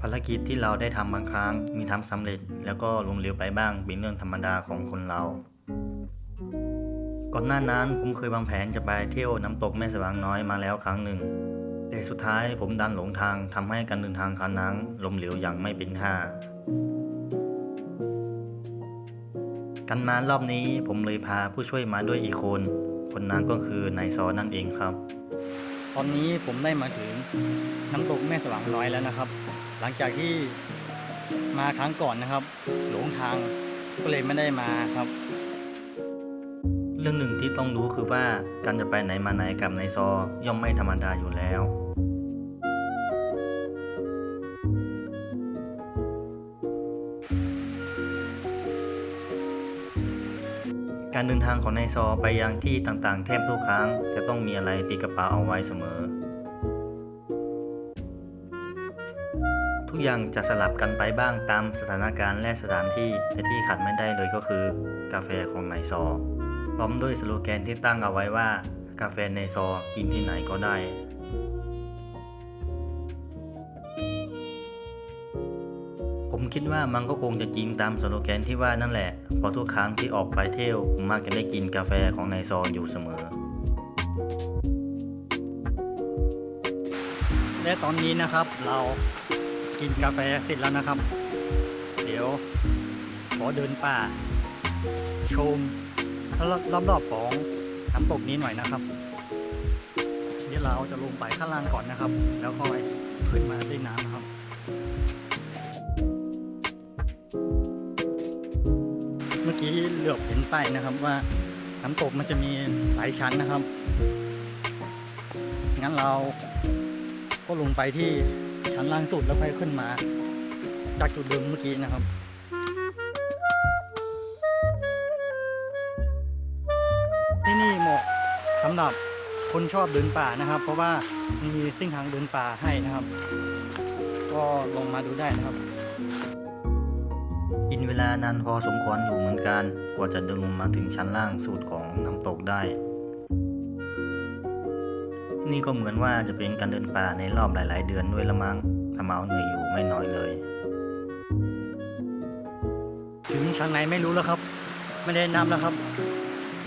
ภารกิจที่เราได้ทำบางครั้งมีทำสำเร็จ แล้วก็ล้มเหลวไปบ้างเป็นเรื่องธรรมดาของคนเรา ก่อนหน้านั้นผมเคยวางแผนจะไปเที่ยวน้ำตกแม่สว่างน้อยมาแล้วครั้งหนึ่ง แต่สุดท้ายผมดันหลงทางทำให้การเดินทางครั้งนั้นล้มเหลวอย่างไม่เป็นท่ากันมารอบนี้ผมเลยพาผู้ช่วยมาด้วยอีกคน คนนั้นก็คือนายซอนั่นเองครับ อนนี้ผมได้มาถึงน้ำตกแม่สว่างน้อยแล้วนะครับ หลังจากที่มาครั้งก่อนนะครับ หลงทางก็เลยไม่ได้มาครับ เรื่องหนึ่งที่ต้องรู้คือว่าการจะไปไหนมาไหนกับนายซอย่อมไม่ธรรมดาอยู่แล้ว การเดินทางของนายซอไปยังที่ต่างๆ แทบทุกครั้ง จะต้องมีอะไรติดกระเป๋าเอาไว้เสมอ ทุกอย่างจะสลับกันไปบ้างตามสถานการณ์และสถานที่แต่ที่ขาดไม่ได้เลยก็คือ กาแฟของนายซอพร้อมด้วยสโลแกนที่ตั้งเอาไว้ว่า กาแฟในซอกินที่ไหนก็ได้ ผมคิดว่ามันก็คงจะจริงตามสโลแกนที่ว่านั่นแหละ เพราะทุกครั้งที่ออกไปเที่ยวผมมักจะได้กินกาแฟของนายซออยู่เสมอ และตอนนี้นะครับเรากินกาแฟเสร็จแล้วนะครับ เดี๋ยวขอเดินป่า ชมรอบๆของน้ำตกนี้หน่อยนะครับ เดี๋ยวเราจะลงไปข้างล่างก่อนนะครับ แล้วค่อยขึ้นมาเล่นน้ำนะครับ กี้เหลือบเห็นป้ายนะครับว่าน้ำตกมันจะมีหลายชั้นนะครับ งั้นเราก็ลงไปที่ชั้นล่างสุดแล้วค่อยขึ้นมา จากจุดเดิมเมื่อกี้นะครับที่นี่เหมาะสำหรับคนชอบเดินป่านะครับ เพราะว่ามีเส้นทางเดินป่าให้นะครับ ก็ลงมาดูได้นะครับ กินเวลานานพอสมควรอยู่เหมือนกัน กว่าจะเดินลงมาถึงชั้นล่างสุดของน้ำตกได้ นี่ก็เหมือนว่าจะเป็นการเดินป่าในรอบหลาย ๆ เดือนด้วยละมั้งทำเอาเหนื่อยอยู่ไม่น้อยเลย ถึงชั้นไหนไม่รู้แล้วครับ ไม่ได้นำแล้วครับ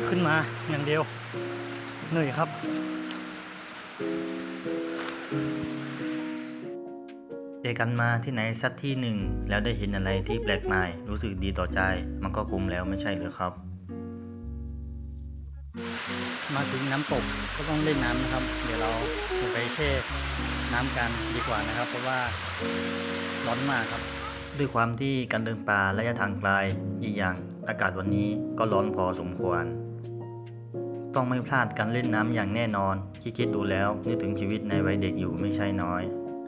ขึ้นมาอย่างเดียว เหนื่อยครับ อกันมาที่ไหนสักที่หนึ่ง แล้วได้เห็นอะไรที่แปลกใหม่ รู้สึกดีต่อใจ มันก็คุ้มแล้วไม่ใช่หรือครับ มาถึงน้ำตกก็ต้องเล่นน้ำนะครับ เดี๋ยวเราจะไปแช่น้ำกันดีกว่านะครับ เพราะว่าร้อนมากครับ ด้วยความที่การเดินป่าระยะทางไกลอีกอย่างอากาศวันนี้ก็ร้อนพอสมควร ต้องไม่พลาดการเล่นน้ำอย่างแน่นอน คิดคิดดูแล้วนึกถึงชีวิตในวัยเด็กอยู่ไม่ใช่น้อย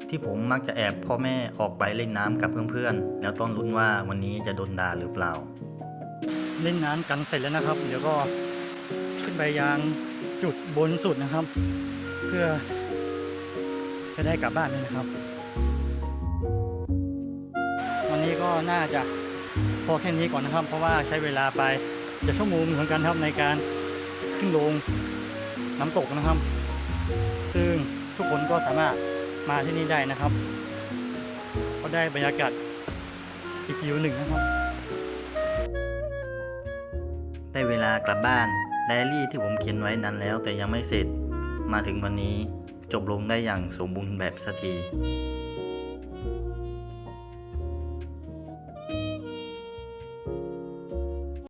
ที่ผมมักจะแอบพ่อแม่ออกไปเล่นน้ำกับเพื่อนๆ แล้วต้องลุ้นว่าวันนี้จะโดนด่าหรือเปล่า เล่นน้ำกันเสร็จแล้วนะครับ เดี๋ยวก็ขึ้นไปยังจุดบนสุดนะครับ เพื่อจะได้กลับบ้านเลยนะครับ วันนี้ก็น่าจะพอแค่นี้ก่อนนะครับ เพราะว่าใช้เวลาไปจะชั่วโมงเหมือนกันครับในการขึ้นลงน้ำตกนะครับ ซึ่งทุกคนก็สามารถ มาที่นี่ได้นะครับก็ได้บรรยากาศอีกฟิวหนึ่งนะครับ ได้เวลากลับบ้านไดอารี่ที่ผมเขียนไว้นั้นแล้วแต่ยังไม่เสร็จ มาถึงวันนี้จบลงได้อย่างสมบูรณ์แบบสักที